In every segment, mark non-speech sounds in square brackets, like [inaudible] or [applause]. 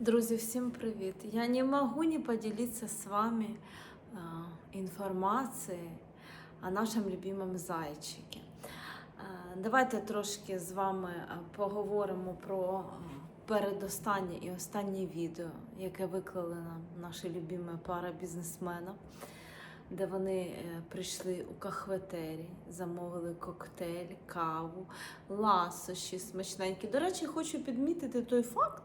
Друзі, всім привіт! Я не можу не поділитися з вами інформацією о нашому любимому зайчику. Давайте трошки з вами поговоримо про передостаннє і останнє відео, яке виклали нам наші любимі пара бізнесмена, де вони е, прийшли у кахветері, замовили коктейль, каву, ласощі смачненькі. До речі, хочу підмітити той факт,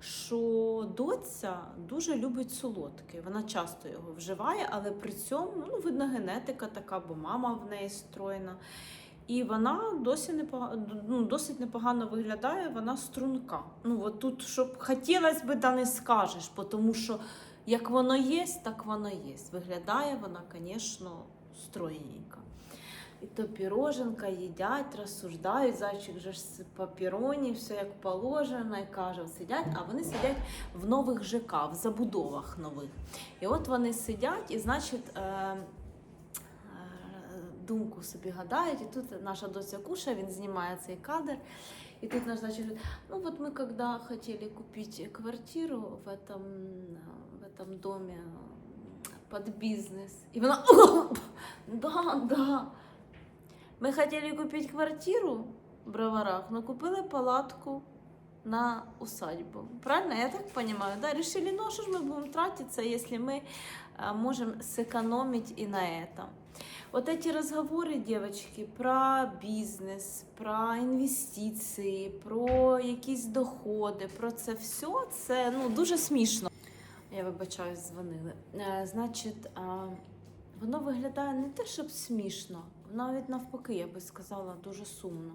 що доця дуже любить солодкий. Вона часто його вживає, але при цьому ну, видно генетика така, бо мама в неї стройна. І вона досі непогано, ну, досить непогано виглядає, вона струнка. Ну, от тут, щоб хотілося би, да не скажеш, тому що як воно є, так воно є. Виглядає вона, звісно, стройненька. І то піроженка їдять, розсуждають, зайчик же ж папіроні, все як положено, і каже, сидять, а вони сидять в нових ЖК, в забудовах нових. І от вони сидять, і, значить, е, е, думку собі гадають, і тут наша доця кушає, він знімає цей кадр. И тут наш значит, говорит, ну вот мы когда хотели купить квартиру в этом, в этом доме под бизнес, и она, да, да, мы хотели купить квартиру в Броварах, но купили палатку на усадьбу. Правильно? Я так понимаю, да? Решили, ну а что ж мы будем тратиться, если мы а, можем сэкономить и на этом. Вот эти разговоры, девочки, про бізнес, про інвестиції, про якісь доходи, про це все, це ну, дуже смішно. Я вибачаюсь, дзвонили. Е, значить, воно виглядає не те, щоб смішно, навіть навпаки, я би сказала, дуже сумно.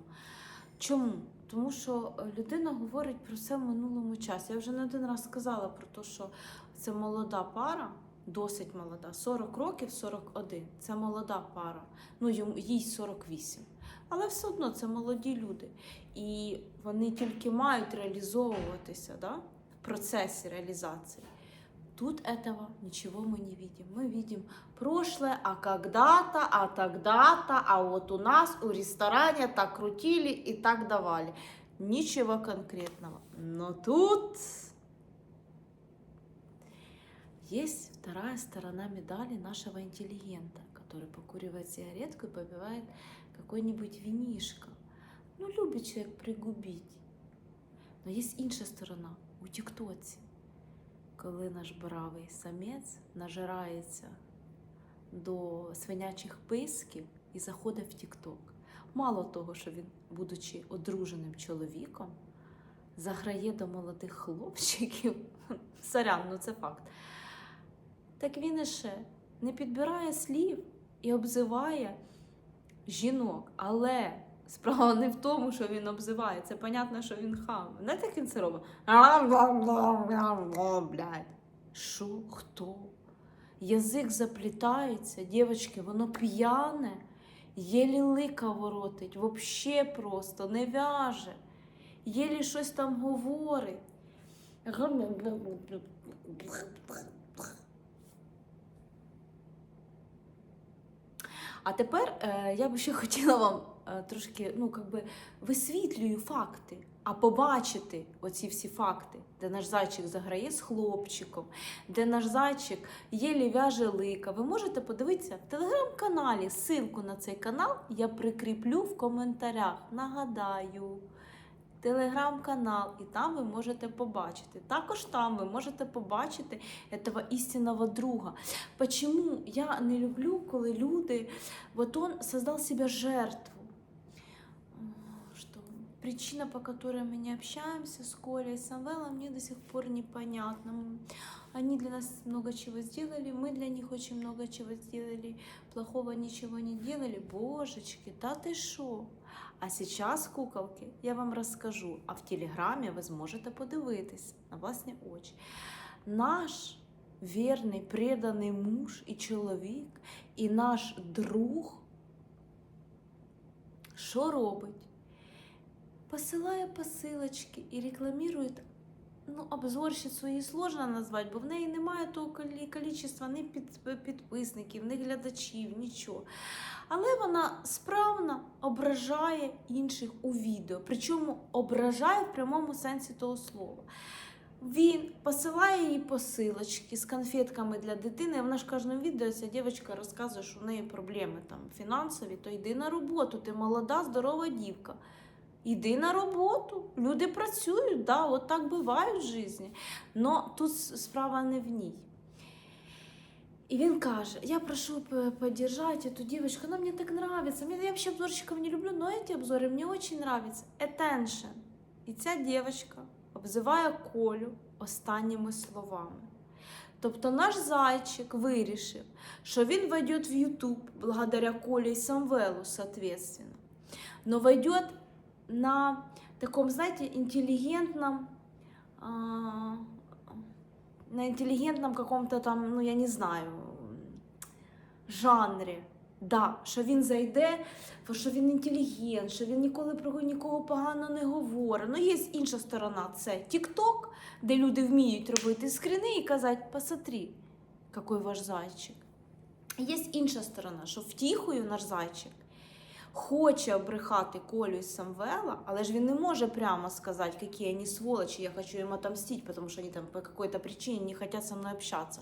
Чому? Тому що людина говорить про це в минулому часі. Я вже не один раз сказала про те, що це молода пара, досить молода, 40 років, 41. Це молода пара. Ну, йому- їй 48. Але все одно це молоді люди. І вони тільки мають реалізовуватися да, в процесі реалізації. Тут этого ничего мы не видим. Мы видим прошлое, а когда-то, а тогда-то, а вот у нас у ресторане так крутили и так давали. Ничего конкретного. Но тут есть вторая сторона медали нашего интеллигента, который покуривает сигаретку и попивает какой-нибудь винишко. Ну, любит человек пригубить. Но есть інша сторона у тіктоці, коли наш бравий самець нажирається до свинячих писків і заходить в тікток. Мало того, що він, будучи одруженим чоловіком, заграє до молодих хлопчиків. [laughs] Сорян, ну це факт. Так він іще не підбирає слів і обзиває жінок. Але справа не в тому, що він обзиває. Це понятно, що він хам. Не так він це робить. Що? Хто? Язик заплітається, дівчатки, воно п'яне, єлі лика воротить, вообще просто не вяже, єлі щось там говорить. А тепер е, я би ще [laughs] хотіла вам е, трошки ну, би, висвітлюю факти, а побачити оці всі факти, де наш зайчик заграє з хлопчиком, де наш зайчик є в'яже лика. Ви можете подивитися в телеграм-каналі. Ссылку на цей канал я прикріплю в коментарях. Нагадаю. Телеграм-канал, і там ви можете побачити. Також там ви можете побачити цього істинного друга. Почему я не люблю, коли люди, вот он создал себе жертву Что причина, по которой мы не общаемся с Колей и Самвелом, мне до сих пор непонятна. М, Они для нас много чего сделали, мы для них очень много чего сделали, плохого ничего не делали. Божечки, да ты шо? А сейчас, куколки, я вам розкажу, а в телеграмі ви зможете подивитись на власні очі. Наш вірний, преданий муж і чоловік, і наш друг, що робить? Посилає посилочки і рекламує ну, обзорщицю її сложно назвати, бо в неї немає того кількості ні під, підписників, ні глядачів, нічого. Але вона справно ображає інших у відео. Причому ображає в прямому сенсі того слова. Він посилає їй посилочки з конфетками для дитини. Вона ж в кожному відео ця дівчинка розказує, що в неї проблеми там фінансові, то йди на роботу, ти молода, здорова дівка. Іди на роботу. Люди працюють, да, от так буває в житті. Но тут с- справа не в ній. И він каже, я прошу п- поддержать эту девочку, она мне так нравится. Мне, я вообще обзорщиков не люблю, но эти обзоры мне очень нравятся. Attention. І ця дівчинка обзиває Колю останніми словами. Тобто наш зайчик вирішив, що він войде в YouTube благодаря Коле и Самвелу, соответственно. Но войдет на таком, знаете, интеллигентном, а, на интеллигентном каком-то там, ну я не знаю, жанрі. Да, що він зайде, що він інтелігент, що він ніколи про нікого погано не говорить. Ну, є інша сторона, це TikTok, де люди вміють робити скріни і казати, посмотри, який ваш зайчик. Є інша сторона, що втіхою наш зайчик хоче обрехати Колю і Самвела, але ж він не може прямо сказати, які вони сволочі, я хочу їм отомстити, тому що вони там по якійсь причині не хочуть зі мною общатися.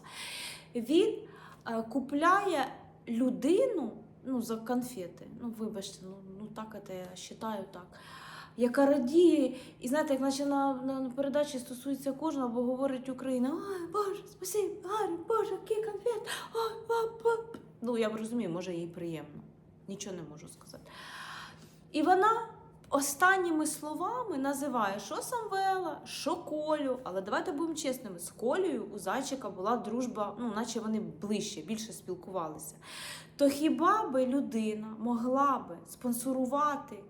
Він е, купляє людину ну, за конфети. Ну, вибачте, ну, ну так це я вважаю так. Яка радіє, і знаєте, як наче на, на, передачі стосується кожного, бо говорить Україна, ой, Боже, спасибі, Гарі, Боже, які конфети, ой, ой, ой». Ну, я розумію, може їй приємно. Нічого не можу сказати. І вона останніми словами називає, що Самвела, що Колю. Але давайте будемо чесними, з Колею у зайчика була дружба, ну, наче вони ближче, більше спілкувалися. То хіба би людина могла би спонсорувати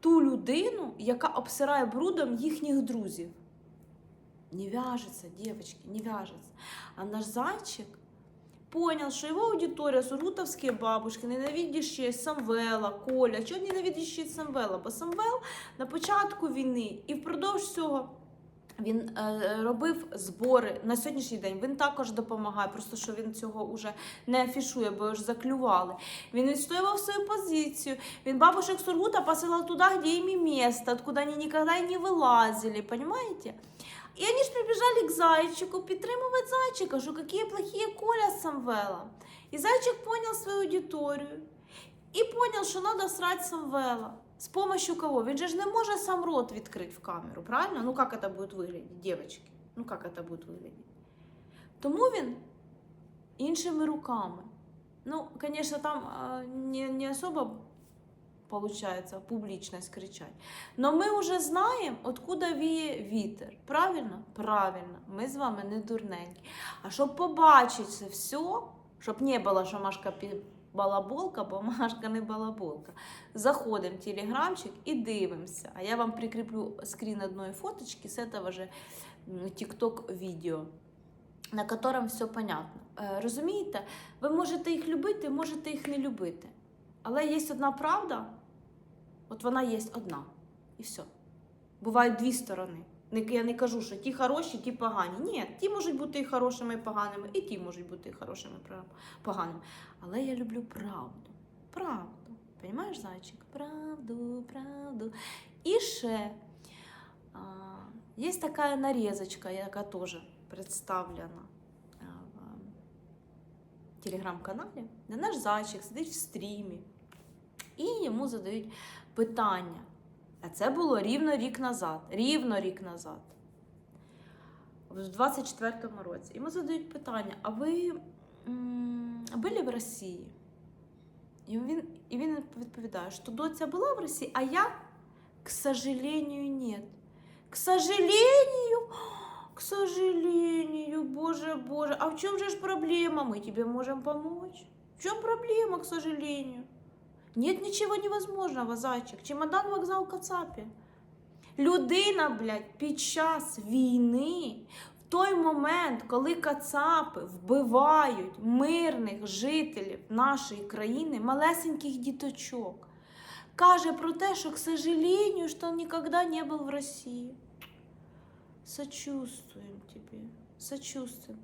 ту людину, яка обсирає брудом їхніх друзів? Не вяжется, девочки, не вяжется. А наш зайчик понял, что его аудитория сургутовские бабушки, ненавидящие Самвела, Коля. Чого ненавидящие Самвела? Бо Самвел на початку війни і впродовж цього він е, робив збори на сьогоднішній день. Він також допомагає, просто що він цього вже не афішує, бо ж заклювали. Він відстоював свою позицію. Він бабушек Сургута посилав туди, де їм і місце, откуда ніколи не вилазили, понимаете? И они же прибежали к зайчику підтримувати зайчика, що які плохие Коля Самвела. І зайчик понял свою аудиторію і понял, що треба срать Самвела. З помощью кого? Він же не може сам рот відкрити в камеру, правильно? Ну як це буде виглядати, дівчатки? Ну як це буде виглядати? Тому він іншими руками. Ну, звісно, там не, не особо получается публичность кричать. Но ми вже знаємо, откуда віє вітер. Правильно? Правильно. Ми з вами не дурненькі. А щоб побачити це все, щоб не було, що Машка балаболка, бо Машка не балаболка. Заходимо в телеграмчик і дивимося. А я вам прикріплю скрін одної фоточки з этого же TikTok відео. На котором все понятно. Е, Розумієте, ви можете їх любити, можете їх не любити. Але є одна правда, от вона є одна. І все. Бувають дві сторони. Я не кажу, що ті хороші, ті погані. Ні, ті можуть бути і хорошими, і поганими, і ті можуть бути і хорошими, і поганими. Але я люблю правду. Правду. Понимаєш, зайчик? Правду, правду. І ще а, є така нарізочка, яка теж представлена в телеграм-каналі, де наш зайчик сидить в стрімі і йому задають питання. А це було рівно рік назад. Рівно рік назад. В 24-му році. Йому задають питання: а ви були в Росії? І він, і він відповідає, що доця була в Росії, а я, к сожалению, нет. К сожалению, к сожалению, боже, боже, а в чем же ж проблема? Мы тебе можем помочь. В чем проблема, к сожалению? Нет нічого невозможного, зайчик. Чемодан вокзал Кацапі. Людина, блядь, під час війни, в той момент, коли Кацапи вбивають мирних жителів нашої країни, малесеньких діточок, каже про те, що, к сожалению, що він ніколи не був в Росії. Сочувствуем тебе, сочувствуем.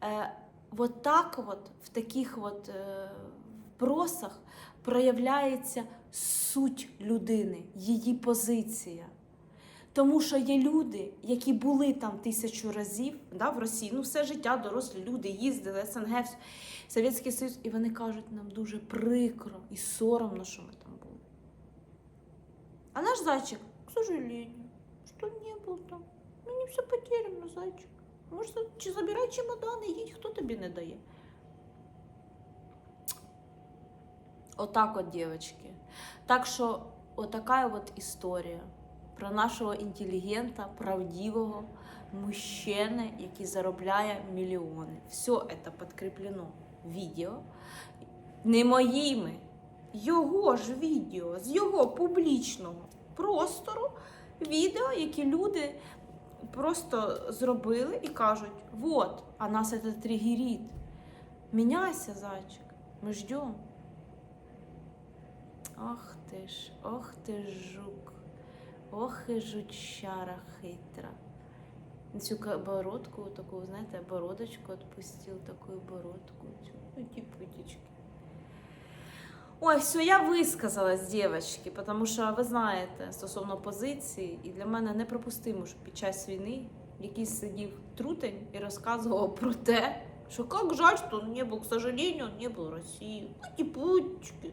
Э, вот так вот, в таких вот э, вбросах проявляється суть людини, її позиція. Тому що є люди, які були там тисячу разів да, в Росії, ну все життя дорослі люди їздили, СНГ, Совєтський Союз, і вони кажуть, нам дуже прикро і соромно, що ми там були. А наш зайчик, к сожалению, що не був там. Мені все потеряно, зайчик. Може, чи забирай чемодани, їдь, хто тобі не дає. Отак от, дівчатки. Так що, отака от історія про нашого інтелігента, правдивого мужчини, який заробляє мільйони. Все це підкріплено відео. Не моїми, його ж відео, з його публічного простору. Відео, які люди просто зробили і кажуть: вот, а нас це тригерить. Міняйся, зайчик, ми ждемо. Ох ти ж, ох ти ж жук, ох і жучара хитра. Цю бородку, таку, знаєте, бородочку відпустив, таку бородку. Ну, ті путічки. Ой, все, я висказалась, дівчатки, тому що ви знаєте стосовно позиції, і для мене неприпустимо, що під час війни якийсь сидів трутень і розказував [laughs] про те, що як жаль, що не було, к сожалению, не було Росії. Путі-путічки.